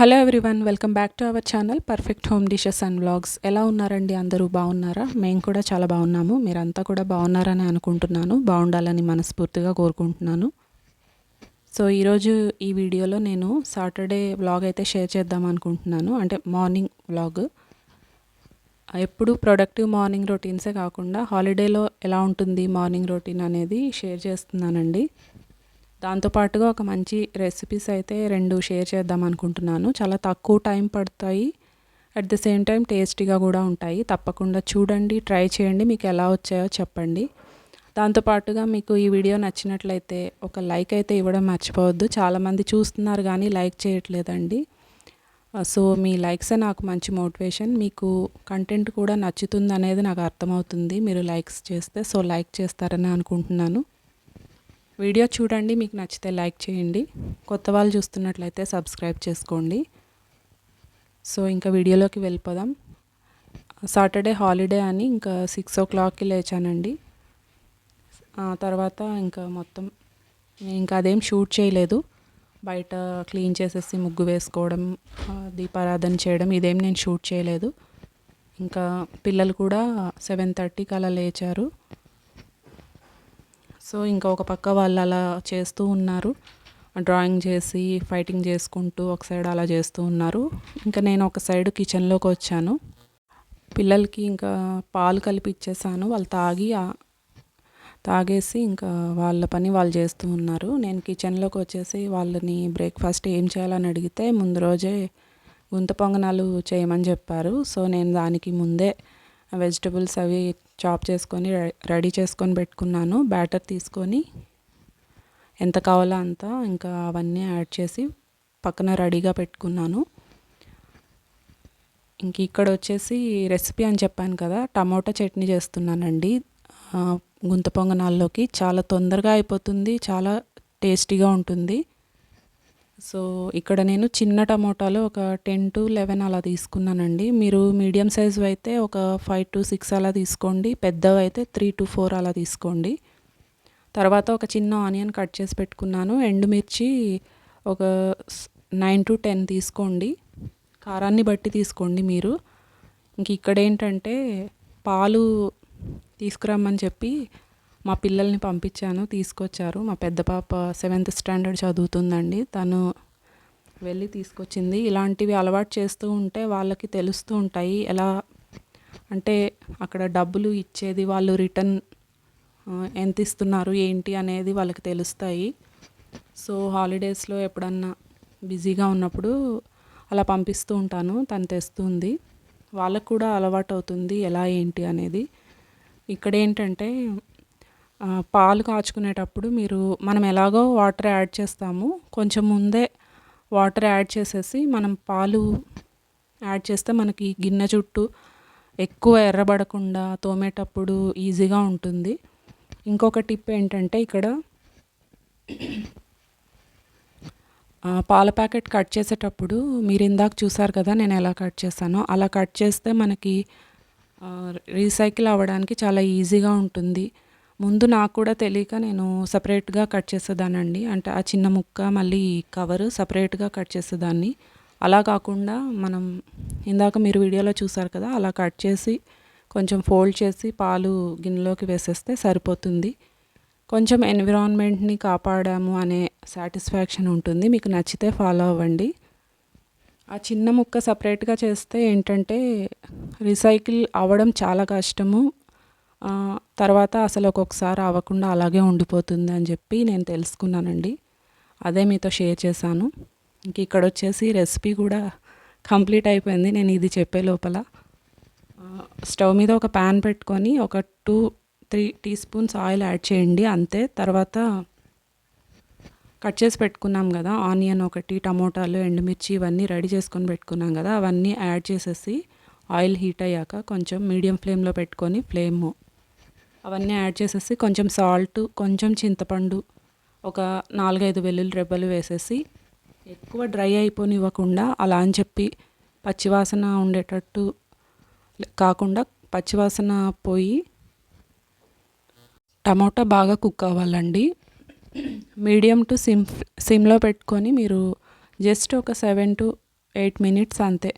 Hello everyone welcome back to our channel perfect home dishes and vlogs. ఎలా ఉన్నారండి అందరూ? బాగున్నారా? మేము కూడా చాలా బాగున్నాము. మీరంతా కూడా బాగున్నారని అనుకుంటున్నాను. బాగుండాలని మనస్ఫూర్తిగా కోరుకుంటున్నాను. సో ఈరోజు ఈ వీడియోలో నేను సాటర్డే వ్లాగ్ అయితే షేర్ చేద్దాం అనుకుంటున్నాను. అంటే మార్నింగ్ వ్లాగ్. ఎప్పుడు ప్రొడక్టివ్ మార్నింగ్ రొటీన్సే కాకుండా హాలిడేలో ఎలా ఉంటుంది మార్నింగ్ రొటీన్ అనేది షేర్ చేస్తున్నానండి. దాంతోపాటుగా ఒక మంచి రెసిపీస్ అయితే రెండు షేర్ చేద్దాం అనుకుంటున్నాను. చాలా తక్కువ టైం పడతాయి. అట్ ద సేమ్ టైం టేస్టీగా కూడా ఉంటాయి. తప్పకుండా చూడండి ట్రై చేయండి. మీకు ఎలా వచ్చాయో చెప్పండి. దాంతోపాటుగా మీకు ఈ వీడియో నచ్చినట్లయితే ఒక లైక్ అయితే ఇవ్వడం మర్చిపోవద్దు. చాలామంది చూస్తున్నారు కానీ లైక్ చేయట్లేదండి. Uh, సో మీ లైక్సే నాకు మంచి మోటివేషన్ మీకు కంటెంట్ కూడా నచ్చుతుంది అనేది నాకు అర్థమవుతుంది. మీరు లైక్స్ చేస్తే సో లైక్ చేస్తారని అనుకుంటున్నాను. వీడియో చూడండి మీకు నచ్చితే లైక్ చేయండి. కొత్త వాళ్ళు చూస్తున్నట్లయితే సబ్స్క్రైబ్ చేసుకోండి. సో ఇంకా వీడియోలోకి వెళ్ళిపోదాం. సాటర్డే హాలిడే అని ఇంకా సిక్స్ ఓ క్లాక్కి లేచానండి. తర్వాత ఇంకా మొత్తం ఇంకా అదేం షూట్ చేయలేదు. బయట క్లీన్ చేసేసి ముగ్గు వేసుకోవడం దీపారాధన చేయడం ఇదేం నేను షూట్ చేయలేదు. ఇంకా పిల్లలు కూడా సెవెన్ థర్టీకి అలా లేచారు. సో ఇంకా ఒక పక్క వాళ్ళు అలా చేస్తూ ఉన్నారు. డ్రాయింగ్ చేసి ఫైటింగ్ చేసుకుంటూ ఒక సైడ్ అలా చేస్తూ ఉన్నారు. ఇంకా నేను ఒక సైడ్ కిచెన్లోకి వచ్చాను. పిల్లలకి ఇంకా పాలు కలిపి ఇచ్చేసాను వాళ్ళు తాగి తాగేసి ఇంకా వాళ్ళ పని వాళ్ళు చేస్తూ ఉన్నారు. నేను కిచెన్లోకి వచ్చేసి వాళ్ళని బ్రేక్ఫాస్ట్ ఏం చేయాలని అడిగితే ముందు రోజే గుంత పొంగనాలు చేయమని చెప్పారు. సో నేను దానికి ముందే వెజిటబుల్స్ అవి చాప్ చేసుకొని రెడీ చేసుకొని పెట్టుకున్నాను. బ్యాటర్ తీసుకొని ఎంత కావాలో అంత ఇంకా అవన్నీ యాడ్ చేసి పక్కన రెడీగా పెట్టుకున్నాను. ఇంక ఇక్కడ వచ్చేసి రెసిపీ అని చెప్పాను కదా టమోటా చట్నీ చేస్తున్నానండి. గుంత పొంగనాల్లోకి. చాలా తొందరగా అయిపోతుంది చాలా టేస్టీగా ఉంటుంది. సో ఇక్కడ నేను చిన్న టమోటాలు ఒక టెన్ టు లెవెన్ అలా తీసుకున్నానండి. మీరు మీడియం సైజు అయితే ఒక ఫైవ్ టు సిక్స్ అలా తీసుకోండి. పెద్దవి అయితే త్రీ టు ఫోర్ అలా తీసుకోండి. తర్వాత ఒక చిన్న ఆనియన్ కట్ చేసి పెట్టుకున్నాను. ఎండుమిర్చి ఒక నైన్ టు టెన్ తీసుకోండి. కారాన్ని బట్టి తీసుకోండి మీరు. ఇంక ఇక్కడ ఏంటంటే పాలు తీసుకురమ్మని చెప్పి మా పిల్లల్ని పంపించాను తీసుకొచ్చారు. మా పెద్ద పాప సెవెంత్ స్టాండర్డ్ చదువుతుందండి. తను వెళ్ళి తీసుకొచ్చింది. ఇలాంటివి అలవాటు చేస్తూ ఉంటే వాళ్ళకి తెలుస్తూ ఉంటాయి. ఎలా అంటే అక్కడ డబ్బులు ఇచ్చేది వాళ్ళు రిటర్న్ ఎంత ఇస్తున్నారు ఏంటి అనేది వాళ్ళకి తెలుస్తాయి. సో హాలిడేస్లో ఎప్పుడన్నా బిజీగా ఉన్నప్పుడు అలా పంపిస్తూ ఉంటాను. తను తెస్తుంది. వాళ్ళకు కూడా అలవాటు అవుతుంది ఎలా ఏంటి అనేది. ఇక్కడ ఏంటంటే పాలు కాచుకునేటప్పుడు మీరు మనం ఎలాగో వాటర్ యాడ్ చేస్తాము కొంచెం ముందే వాటర్ యాడ్ చేసేసి మనం పాలు యాడ్ చేస్తే మనకి గిన్నె చుట్టూ ఎక్కువ ఎర్రబడకుండా తోమేటప్పుడు ఈజీగా ఉంటుంది. ఇంకొక టిప్ ఏంటంటే ఇక్కడ పాల ప్యాకెట్ కట్ చేసేటప్పుడు మీరు ఇందాక చూసారు కదా నేను ఎలా కట్ చేశానో అలా కట్ చేస్తే మనకి రీసైకిల్ అవ్వడానికి చాలా ఈజీగా ఉంటుంది. ముందు నాకు కూడా తెలియక నేను సపరేట్గా కట్ చేసేదానండి అంటే ఆ చిన్న ముక్క మళ్ళీ కవర్ సపరేట్గా కట్ చేసేదాన్ని. అలా కాకుండా మనం ఇందాక మీరు వీడియోలో చూసారు కదా అలా కట్ చేసి కొంచెం ఫోల్డ్ చేసి పాలు గిన్నెలోకి వేసేస్తే సరిపోతుంది. కొంచెం ఎన్విరాన్మెంట్ని కాపాడాము అనే సాటిస్ఫాక్షన్ ఉంటుంది. మీకు నచ్చితే ఫాలో అవ్వండి. ఆ చిన్న ముక్క సపరేట్గా చేస్తే ఏంటంటే రీసైకిల్ అవ్వడం చాలా కష్టము. తర్వాత అసలు ఒక్కొక్కసారి అవ్వకుండా అలాగే ఉండిపోతుంది అని చెప్పి నేను తెలుసుకున్నానండి. అదే మీతో షేర్ చేశాను. ఇంక ఇక్కడ వచ్చేసి రెసిపీ కూడా కంప్లీట్ అయిపోయింది. నేను ఇది చెప్పే లోపల. స్టవ్ మీద ఒక ప్యాన్ పెట్టుకొని ఒక two three teaspoons oil add చేయండి. అంతే. తర్వాత కట్ చేసి పెట్టుకున్నాం కదా. ఆనియన్ ఒకటి టమోటాలు ఎండుమిర్చి ఇవన్నీ రెడీ చేసుకొని పెట్టుకున్నాం కదా. అవన్నీ యాడ్ చేసేసి ఆయిల్ హీట్ అయ్యాక కొంచెం మీడియం ఫ్లేమ్లో పెట్టుకొని ఫ్లేమ్ అవన్నీ యాడ్ చేసేసి కొంచెం సాల్ట్ కొంచెం చింతపండు ఒక నాలుగైదు వెల్లుల్లి రెబ్బలు వేసేసి ఎక్కువ డ్రై అయిపోనివ్వకుండా అలా అని చెప్పి పచ్చివాసన ఉండేటట్టు కాకుండా పచ్చివాసన పోయి టమాటా బాగా కుక్ అవ్వాలండి. మీడియం టు సిమ్ సిమ్లో పెట్టుకొని మీరు జస్ట్ ఒక సెవెన్ టు ఎయిట్ మినిట్స్ అంతే.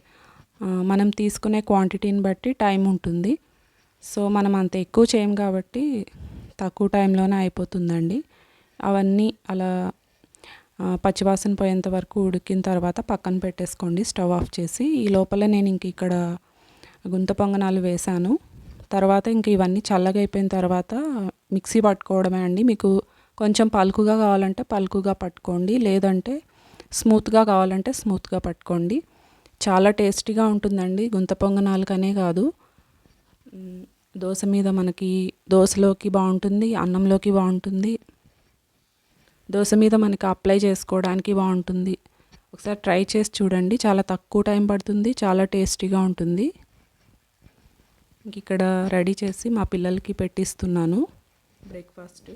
మనం తీసుకునే క్వాంటిటీని బట్టి టైం ఉంటుంది. సో మనం అంత ఎక్కువ చేయం కాబట్టి తక్కువ టైంలోనే అయిపోతుందండి. అవన్నీ అలా పచ్చివాసన పోయేంత వరకు ఉడికిన తర్వాత పక్కన పెట్టేసుకోండి స్టవ్ ఆఫ్ చేసి. ఈ లోపల నేను ఇంక ఇక్కడ గుంత పొంగనాలు వేశాను. తర్వాత ఇంక ఇవన్నీ చల్లగా అయిపోయిన తర్వాత మిక్సీ పట్టుకోవడమే అండి. మీకు కొంచెం పలుకుగా కావాలంటే పలుకుగా పట్టుకోండి లేదంటే స్మూత్గా కావాలంటే స్మూత్గా పట్టుకోండి. చాలా టేస్టీగా ఉంటుందండి గుంత పొంగనాలకనే కాదు. దోశ మీద మనకి దోశలోకి బాగుంటుంది అన్నంలోకి బాగుంటుంది. దోశ మీద మనకి అప్లై చేసుకోవడానికి బాగుంటుంది. ఒకసారి ట్రై చేసి చూడండి. చాలా తక్కువ టైం పడుతుంది చాలా టేస్టీగా ఉంటుంది. ఇంక ఇక్కడ రెడీ చేసి మా పిల్లలకి పెట్టిస్తున్నాను. బ్రేక్ఫాస్ట్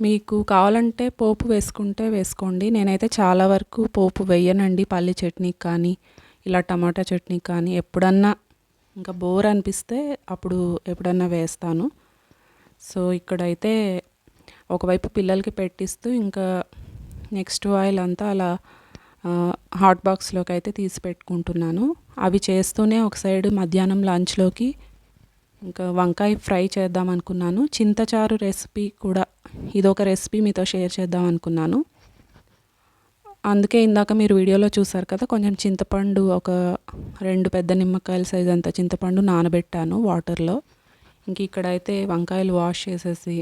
మీకు కావాలంటే పోపు వేసుకుంటే వేసుకోండి. నేనైతే చాలా వరకు పోపు వేయనండి పల్లి చట్నీకి కానీ. ఇలా టమాటా చట్నీ కానీ ఎప్పుడన్నా ఇంకా బోర్ అనిపిస్తే అప్పుడు ఎప్పుడన్నా వేస్తాను. సో ఇక్కడైతే ఒకవైపు పిల్లలకి పెట్టిస్తూ ఇంకా నెక్స్ట్ ఆయిల్ అంతా అలా హాట్ బాక్స్లోకి అయితే తీసి పెట్టుకుంటున్నాను. అవి చేస్తూనే ఒక సైడ్ మధ్యాహ్నం లంచ్లోకి ఇంకా వంకాయ ఫ్రై చేద్దాం అనుకున్నాను. చింతచారు రెసిపీ కూడా ఇదొక రెసిపీ మీతో షేర్ చేద్దాం అనుకున్నాను. అందుకే ఇందాక మీరు వీడియోలో చూసారు కదా కొంచెం చింతపండు ఒక రెండు పెద్ద నిమ్మకాయల సైజ్ అంత చింతపండు నానబెట్టాను వాటర్లో. ఇంక ఇక్కడైతే వంకాయలు వాష్ చేసేసి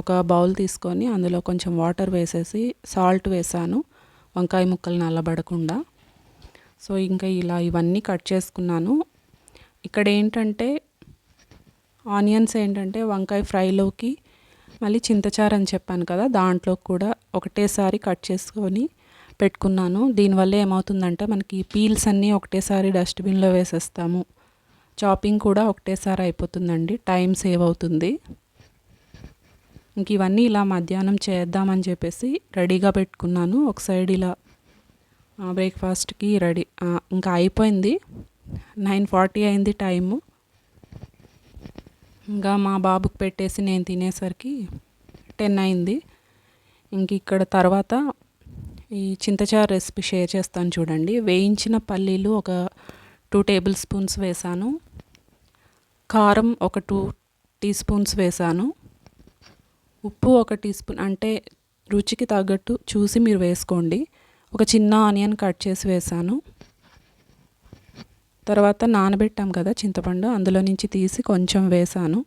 ఒక బౌల్ తీసుకొని అందులో కొంచెం వాటర్ వేసేసి సాల్ట్ వేసాను వంకాయ ముక్కలు నల్లబడకుండా. సో ఇంకా ఇలా ఇవన్నీ కట్ చేసుకున్నాను. ఇక్కడ ఏంటంటే ఆనియన్స్ ఏంటంటే వంకాయ ఫ్రైలోకి మళ్ళీ చింతచారు అని చెప్పాను కదా దాంట్లో కూడా ఒకటేసారి కట్ చేసుకొని పెట్టుకున్నాను. దీనివల్ల ఏమవుతుందంటే మనకి పీల్స్ అన్నీ ఒకటేసారి డస్ట్బిన్లో వేసేస్తాము. చాపింగ్ కూడా ఒకటేసారి అయిపోతుందండి. టైం సేవ్ అవుతుంది. ఇంక ఇవన్నీ ఇలా మధ్యాహ్నం చేద్దామని చెప్పేసి రెడీగా పెట్టుకున్నాను. ఒక సైడ్ ఇలా బ్రేక్ఫాస్ట్కి రెడీ ఇంకా అయిపోయింది. నైన్ ఫార్టీ అయింది టైము. ఇంకా మా బాబుకి పెట్టేసి నేను తినేసరికి టెన్ అయింది. ఇంక ఇక్కడ తర్వాత ఈ చింతచారు రెసిపీ షేర్ చేస్తాను చూడండి. వేయించిన పల్లీలు ఒక టూ టేబుల్ స్పూన్స్ వేసాను. కారం ఒక టూ టీ స్పూన్స్ వేసాను. ఉప్పు ఒక టీ స్పూన్ అంటే రుచికి తగ్గట్టు చూసి మీరు వేసుకోండి. ఒక చిన్న ఆనియన్ కట్ చేసి వేసాను. తర్వాత నానబెట్టాం కదా చింతపండు అందులో నుంచి తీసి కొంచెం వేసాను.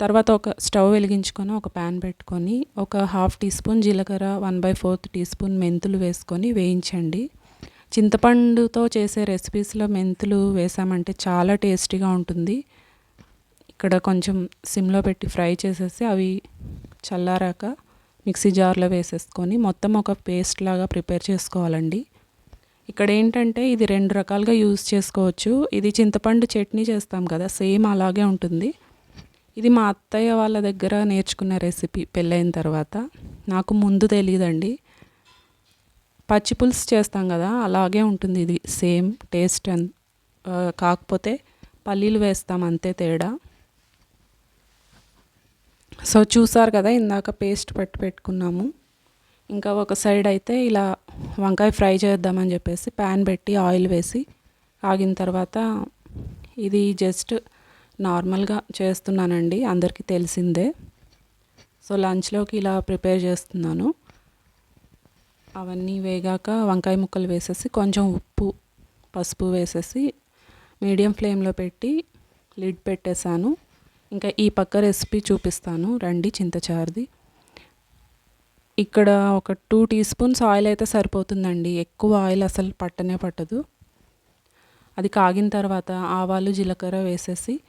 తర్వాత ఒక స్టవ్ వెలిగించుకొని ఒక ప్యాన్ పెట్టుకొని ఒక హాఫ్ టీ స్పూన్ జీలకర్ర one by fourth teaspoon మెంతులు వేసుకొని వేయించండి. చింతపండుతో చేసే రెసిపీస్లో మెంతులు వేసామంటే చాలా టేస్టీగా ఉంటుంది. ఇక్కడ కొంచెం సిమ్లో పెట్టి ఫ్రై చేసేసి అవి చల్లారాక మిక్సీ జార్లో వేసేసుకొని మొత్తం ఒక పేస్ట్ లాగా ప్రిపేర్ చేసుకోవాలండి. ఇక్కడ ఏంటంటే ఇది రెండు రకాలుగా యూజ్ చేసుకోవచ్చు. ఇది చింతపండు చట్నీ చేస్తాం కదా సేమ్ అలాగే ఉంటుంది. ఇది మా అత్తయ్య వాళ్ళ దగ్గర నేర్చుకున్న రెసిపీ పెళ్ళైన తర్వాత. నాకు ముందు తెలియదండి పచ్చి పులుసు చేస్తాం కదా అలాగే ఉంటుంది ఇది. సేమ్ టేస్ట్ అన్ కాకపోతే పల్లీలు వేస్తాం అంతే తేడా. సో చూసారు కదా ఇందాక పేస్ట్ పెట్టి పెట్టుకున్నాము. ఇంకా ఒక సైడ్ అయితే ఇలా వంకాయ ఫ్రై చేద్దామని చెప్పేసి ప్యాన్ పెట్టి ఆయిల్ వేసి ఆగిన తర్వాత ఇది జస్ట్ నార్మల్గా చేస్తున్నానండి అందరికీ తెలిసిందే. సో లంచ్లోకి ఇలా ప్రిపేర్ చేస్తున్నాను. అవన్నీ వేగాక వంకాయ ముక్కలు వేసేసి కొంచెం ఉప్పు పసుపు వేసేసి మీడియం ఫ్లేమ్లో పెట్టి లిడ్ పెట్టేశాను. ఇంకా ఈ పక్క రెసిపీ చూపిస్తాను. రండి చింతచారుది ఇక్కడ ఒక టూ టీ స్పూన్స్ ఆయిల్ అయితే సరిపోతుందండి. ఎక్కువ ఆయిల్ అసలు పట్టనే పట్టదు. అది కాగిన తర్వాత ఆవాలు జీలకర్ర వేసేసి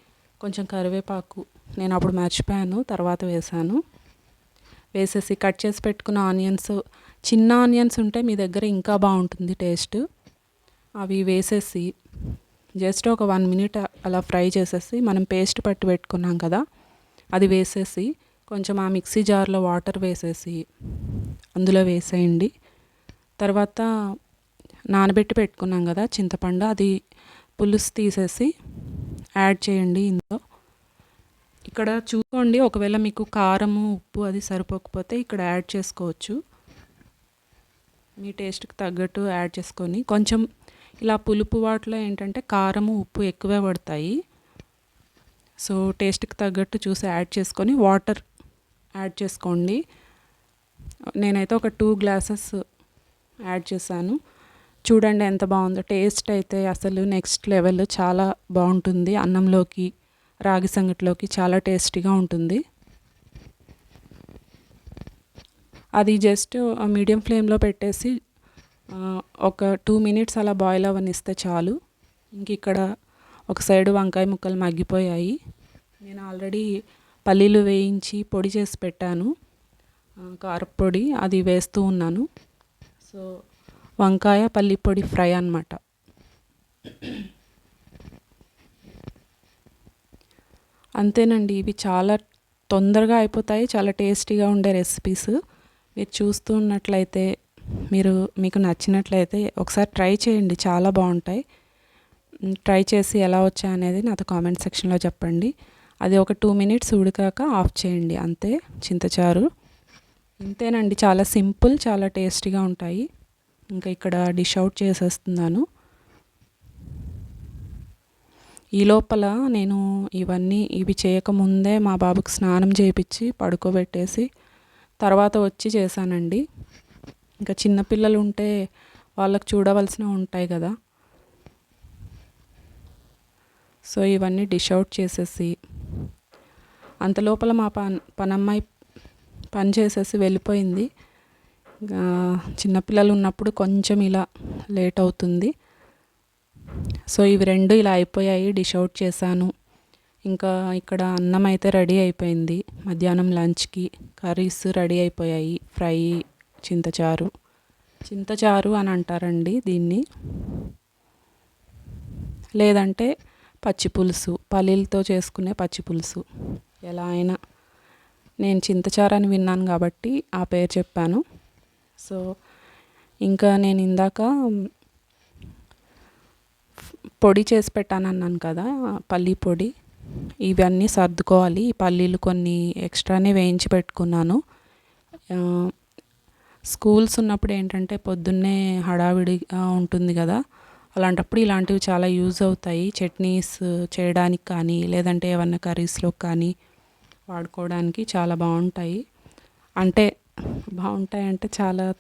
కొంచెం కరివేపాకు నేను అప్పుడు మర్చిపోయాను తర్వాత వేసాను వేసేసి కట్ చేసి పెట్టుకున్న ఆనియన్స్ చిన్న ఆనియన్స్ ఉంటే మీ దగ్గర ఇంకా బాగుంటుంది టేస్ట్. అవి వేసేసి జస్ట్ ఒక వన్ మినిట్ అలా ఫ్రై చేసేసి మనం పేస్ట్ పట్టి పెట్టుకున్నాం కదా అది వేసేసి కొంచెం ఆ మిక్సీ జార్లో వాటర్ వేసేసి అందులో వేసేయండి. తర్వాత నానబెట్టి పెట్టుకున్నాం కదా చింతపండు అది పులుసు తీసేసి యాడ్ చేయండి ఇందులో. ఇక్కడ చూసుకోండి ఒకవేళ మీకు కారము ఉప్పు అది సరిపోకపోతే ఇక్కడ యాడ్ చేసుకోవచ్చు. మీ టేస్ట్కి తగ్గట్టు యాడ్ చేసుకొని కొంచెం ఇలా పులుపు వాటిలో ఏంటంటే కారము ఉప్పు ఎక్కువే పడతాయి. సో టేస్ట్కి తగ్గట్టు చూసి యాడ్ చేసుకొని వాటర్ యాడ్ చేసుకోండి. నేనైతే ఒక టూ గ్లాసెస్ యాడ్ చేశాను. చూడండి ఎంత బాగుందో. టేస్ట్ అయితే అసలు నెక్స్ట్ లెవెల్ చాలా బాగుంటుంది. అన్నంలోకి రాగి సంగటిలోకి చాలా టేస్టీగా ఉంటుంది. అది జస్ట్ మీడియం ఫ్లేమ్లో పెట్టేసి ఒక టూ మినిట్స్ అలా బాయిల్ అవనిస్తే చాలు. ఇంక ఇక్కడ ఒక సైడ్ వంకాయ ముక్కలు మగ్గిపోయాయి. నేను ఆల్రెడీ పల్లీలు వేయించి పొడి చేసి పెట్టాను. కారపొడి అది వేస్తూ ఉన్నాను. సో వంకాయ పల్లి పొడి ఫ్రై అనమాట అంతేనండి ఇవి చాలా తొందరగా అయిపోతాయి చాలా టేస్టీగా ఉండే రెసిపీస్. మీరు చూస్తున్నట్లయితే మీరు మీకు నచ్చినట్లయితే ఒకసారి ట్రై చేయండి చాలా బాగుంటాయి. ట్రై చేసి ఎలా వచ్చా అనేది నాతో కామెంట్ సెక్షన్లో చెప్పండి. అది ఒక టూ మినిట్స్ ఉడికాక ఆఫ్ చేయండి అంతే చింతచారు. ఇంతేనండి చాలా సింపుల్ చాలా టేస్టీగా ఉంటాయి. ఇంకా ఇక్కడ డిష్ అవుట్ చేసేస్తున్నాను. ఈ లోపల నేను ఇవన్నీ ఇవి చేయకముందే మా బాబుకి స్నానం చేయించి పడుకోబెట్టేసి తర్వాత వచ్చి చేశానండి. ఇంకా చిన్నపిల్లలు ఉంటే వాళ్ళకి చూడవలసినవి ఉంటాయి కదా. సో ఇవన్నీ డిష్ అవుట్ చేసేసి అంతలోపల మా పన్ పనమ్మాయి పని చేసేసి వెళ్ళిపోయింది. చిన్నపిల్లలు ఉన్నప్పుడు కొంచెం ఇలా లేట్ అవుతుంది. సో ఇవి రెండు ఇలా అయిపోయాయి. డిష్ అవుట్ చేశాను. ఇంకా ఇక్కడ అన్నం అయితే రెడీ అయిపోయింది. మధ్యాహ్నం లంచ్కి కర్రీస్ రెడీ అయిపోయాయి. ఫ్రై చింతచారు. చింతచారు అని అంటారండి దీన్ని. లేదంటే పచ్చి పులుసు. పల్లీలతో చేసుకునే పచ్చి పులుసు. ఎలా అయినా. నేను చింతచారు అని విన్నాను కాబట్టి ఆ పేరు చెప్పాను. సో ఇంకా నేను ఇందాక పొడి చేసి పెట్టాను అన్నాను కదా పల్లీ పొడి. ఇవన్నీ సర్దుకోవాలి. ఈ పల్లీలు కొన్ని ఎక్స్ట్రానే వేయించి పెట్టుకున్నాను. స్కూల్స్ ఉన్నప్పుడు ఏంటంటే పొద్దున్నే హడావిడిగా ఉంటుంది కదా అలాంటప్పుడు ఇలాంటివి చాలా యూజ్ అవుతాయి. చట్నీస్ చేయడానికి కానీ లేదంటే ఏమన్నా కర్రీస్లో కానీ వాడుకోవడానికి చాలా బాగుంటాయి. అంటే బాగుంటాయి అంటే చాలా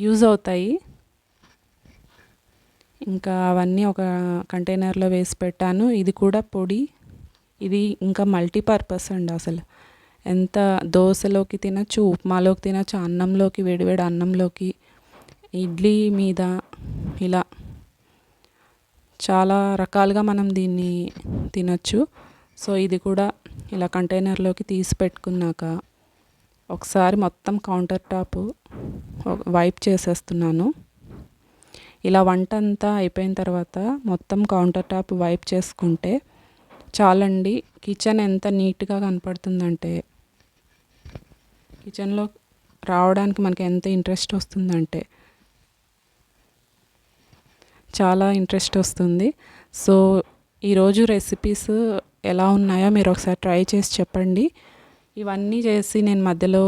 యూజ్ అవుతాయి. ఇంకా అవన్నీ ఒక కంటైనర్లో వేసి పెట్టాను. ఇది కూడా పొడి. ఇది ఇంకా మల్టీపర్పస్ అండి అసలు. ఎంత దోశలోకి తినచ్చు ఉప్మాలోకి తినచ్చు అన్నంలోకి వేడివేడి అన్నంలోకి ఇడ్లీ మీద ఇలా చాలా రకాలుగా మనం దీన్ని తినచ్చు. సో ఇది కూడా ఇలా కంటైనర్లోకి తీసి పెట్టుకున్నాక ఒకసారి మొత్తం కౌంటర్ టాప్ వైప్ చేసేస్తున్నాను. ఇలా వంట అంతా అయిపోయిన తర్వాత మొత్తం కౌంటర్ టాప్ వైప్ చేసుకుంటే చాలండి. కిచెన్ ఎంత నీట్గా కనపడుతుందంటే కిచెన్లో రావడానికి మనకి ఎంత ఇంట్రెస్ట్ వస్తుందంటే చాలా ఇంట్రెస్ట్ వస్తుంది. సో ఈరోజు రెసిపీస్ ఎలా ఉన్నాయో మీరు ఒకసారి ట్రై చేసి చెప్పండి. ఇవన్నీ చేసి నేను మధ్యలో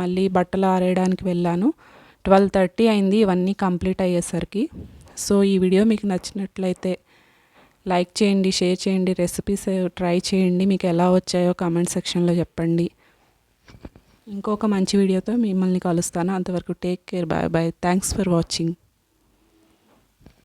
మళ్ళీ బట్టలు ఆరేయడానికి వెళ్ళాను. ట్వెల్వ్ థర్టీ అయింది ఇవన్నీ కంప్లీట్ అయ్యేసరికి. సో ఈ వీడియో మీకు నచ్చినట్లయితే లైక్ చేయండి షేర్ చేయండి రెసిపీస్ ట్రై చేయండి. మీకు ఎలా వచ్చాయో కామెంట్ సెక్షన్లో చెప్పండి. ఇంకొక మంచి వీడియోతో మిమ్మల్ని కలుస్తాను. అంతవరకు take care bye bye. Thanks for watching.